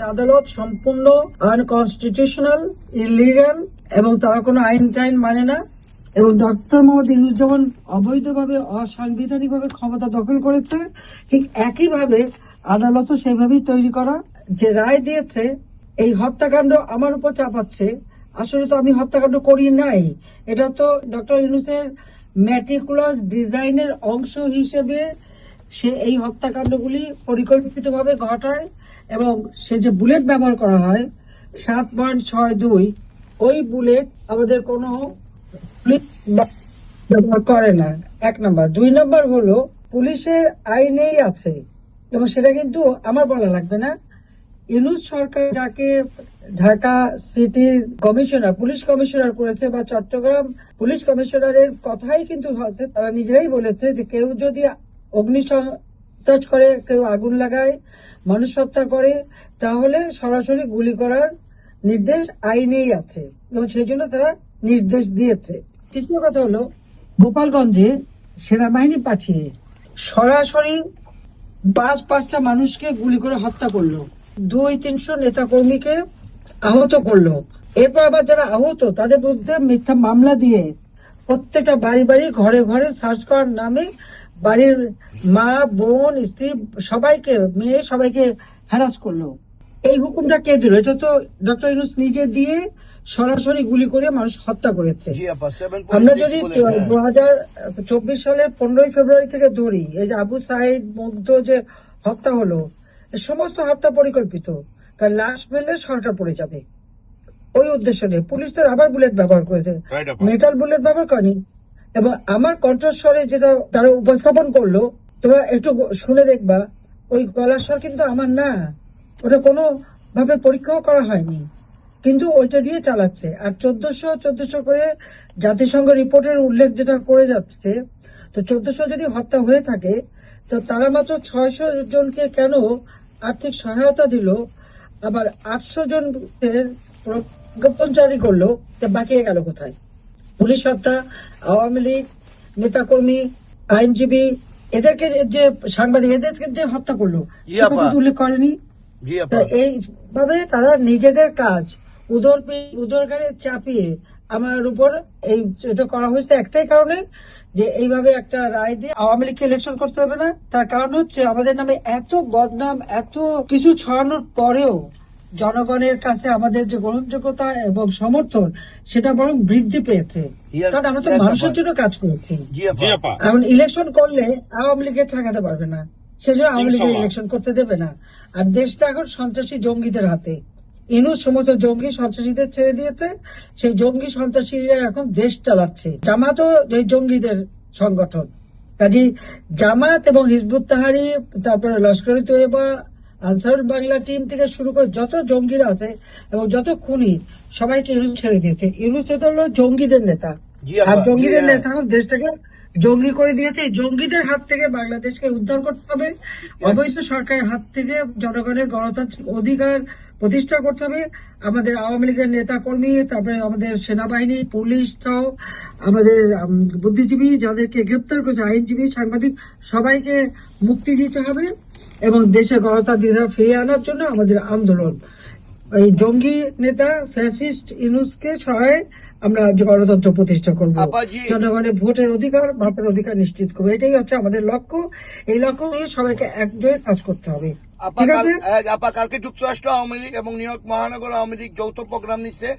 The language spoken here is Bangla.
আদালত সম্পূর্ণ আনকনস্টিটিউশনাল ইলিগাল এবং তারা কোনো আইন টাইন মানে না এবং ডক্টর মোহাম্মদ ইউনুস যেমন অবৈধভাবে, অসাংবিধানিকভাবে ক্ষমতা দখল করেছে। ঠিক একইভাবে আদালতও সেভাবেই তৈরি করা যে রায় দিয়েছে, এই হত্যাকাণ্ড আমার উপর চাপাচ্ছে। আসলে তো আমি হত্যাকাণ্ড করি নাই। এটা তো ডক্টর ইউনুসের ম্যাটিকুলাস ডিজাইনের অংশ হিসেবে সে এই হত্যাকাণ্ডগুলি পরিকল্পিতভাবে ঘটায় এবং সে যে বুলেট ব্যবহার করা হয়, সাত পয়েন্ট ছয় দুই, ওই বুলেট আমাদের কোনো ব্যবহার করে না। এক নম্বর। দুই নম্বর হলো, পুলিশের আইনেই আছে। এবং সেটা কিন্তু আমার বলা লাগবে না। ইউনুস সরকার যাকে ঢাকা সিটির কমিশনার, পুলিশ কমিশনার করেছে বা চট্টগ্রাম পুলিশ কমিশনারের কথাই কিন্তু আছে তারা নিজেরাই বলেছে যে কেউ যদি অগ্নিসংযোগ করে, কেউ আগুন লাগায় মানুষ হত্যা করে, তাহলে সরাসরি গুলি করার নির্দেশ আইনেই আছে এবং সেই জন্য তারা নির্দেশ দিয়েছে। তৃতীয় কথা হলো, গোপালগঞ্জে সেনাবাহিনী পাঠিয়ে সরাসরি পাঁচ, পাঁচটা মানুষকে গুলি করে হত্যা করল। দুই, তিনশো নেতা কর্মীকে আহত করল। এরপর আবার যারা আহত, তাদের বিরুদ্ধে মিথ্যা মামলা দিয়ে প্রত্যেকটা বাড়ি বাড়ি, ঘরে ঘরে সার্চ করার নামে বাড়ির মা বোন স্ত্রী সবাইকে মেয়ে সবাইকে হ্যারাস করল। এই হুকুমটা কে দিল? এটা তো ডক্টর ইউনুস নিজে দিয়ে সরাসরি গুলি করে মানুষ হত্যা করেছে। আমরা যদি দু হাজার চব্বিশ সালের পনেরোই ফেব্রুয়ারি থেকে ধরি এই যে আবু সাইদ মুগ্ধ যে হত্যা হলো সমস্ত হত্যা পরিকল্পিত। কারণ লাশ পেলে সরকার পড়ে যাবে। ওই উদ্দেশ্য নিয়ে। পুলিশ তো রাবার বুলেট ব্যবহার করেছে। মেটাল বুলেট ব্যবহার করেনি। এবং আমার কণ্ঠস্বরে যেটা তারা উপস্থাপন করল, তোমরা একটু শুনে দেখবা, ওই গলার স্বর কিন্তু আমার না, ওটা কোনো ভাবে পরীক্ষাও করা হয়নি, কিন্তু ওইটা দিয়ে চালাচ্ছে। আর চোদ্দশো চোদ্দশো করে জাতিসংঘ রিপোর্টের উল্লেখ যেটা করে যাচ্ছে, তো চোদ্দশো যদি হত্যা হয়ে থাকে, তো তারা মাত্র ছয়শো জনকে কেন আর্থিক সহায়তা দিল, আবার আটশো জনের প্রজ্ঞাপন জারি করল, তা বাকি গেল কোথায়? পুলিশ হত্যা আওয়ামী লীগ নেতাকর্মী আইনজীবী এদেরকে যে সাংবাদিক এদেরকে যে হত্যা করল। উল্লেখ করেনি। এইভাবে তারা নিজেদের কাজ উদর উদরকারে চাপিয়ে আমার উপর এই এটা করা হয়েছে একটাই কারণে যে এইভাবে একটা রায় দিয়ে আওয়ামী লীগকে ইলেকশন করতে হবে না। তার কারণ হচ্ছে আমাদের নামে এত বদনাম এত কিছু ছড়ানোর পরেও জনগণের কাছে আমাদের যে গ্রহণযোগ্যতা এবং সমর্থন সেটা বরং বৃদ্ধি পেয়েছে কারণ আমরা তো মানুষের জন্য কাজ করেছি এখন ইলেকশন করলে আওয়ামী লীগের ঠেকাতে পারবে না সেজন্য আওয়ামী লীগের ইলেকশন করতে দেবে না আর দেশটা এখন সন্ত্রাসী জঙ্গিদের হাতে ইনুস সমস্ত জঙ্গি সন্ত্রাসীদের ছেড়ে দিয়েছে সেই জঙ্গি সন্ত্রাসীরা এখন দেশ চালাচ্ছে জামাতও এই জঙ্গিদের সংগঠন কাজী জামাত এবং হিজবুত তাহারি তারপরে লস্কর তৈবা আনসার বাংলা টিম থেকে শুরু করে যত জঙ্গিরা আছে এবং যত খুনি সবাইকে ইউনুস ছেড়ে দিয়েছে। ইউনুস হলো জঙ্গিদের নেতা। আর জঙ্গিদের। নেতা দেশটাকে জঙ্গি করে দিয়েছে। জঙ্গিদের হাত থেকে বাংলাদেশকে উদ্ধার করতে হবে। অবৈধ সরকারের হাত থেকে জনগণের গণতান্ত্রিক অধিকার প্রতিষ্ঠা করতে হবে। আমাদের আওয়ামী লীগের নেতা কর্মী তারপরে আমাদের সেনাবাহিনী পুলিশ সহ আমাদের বুদ্ধিজীবী যাদেরকে গ্রেপ্তার করেছে আইনজীবী সাংবাদিক সবাইকে মুক্তি দিতে হবে। এবং দেশে গণতান্ত্রিক ফিরিয়ে আনার জন্য আমাদের আন্দোলন। এই জঙ্গি নেতা ফ্যাসিস্ট ইনুসকে সহায় আমরা গণতন্ত্র প্রতিষ্ঠা করব। জনগণের ভোটের অধিকার ভোটের অধিকার নিশ্চিত করব। এটাই হচ্ছে আমাদের লক্ষ্য। এই লক্ষ্য নিয়ে সবাইকে একজোয়ে কাজ করতে হবে। ঠিক আছে? আপা কালকে যুক্তরাষ্ট্র আওয়ামী লীগ এবং নিউ ইয়র্ক মহানগর আওয়ামী লীগ যৌথ প্রোগ্রাম নিচ্ছে।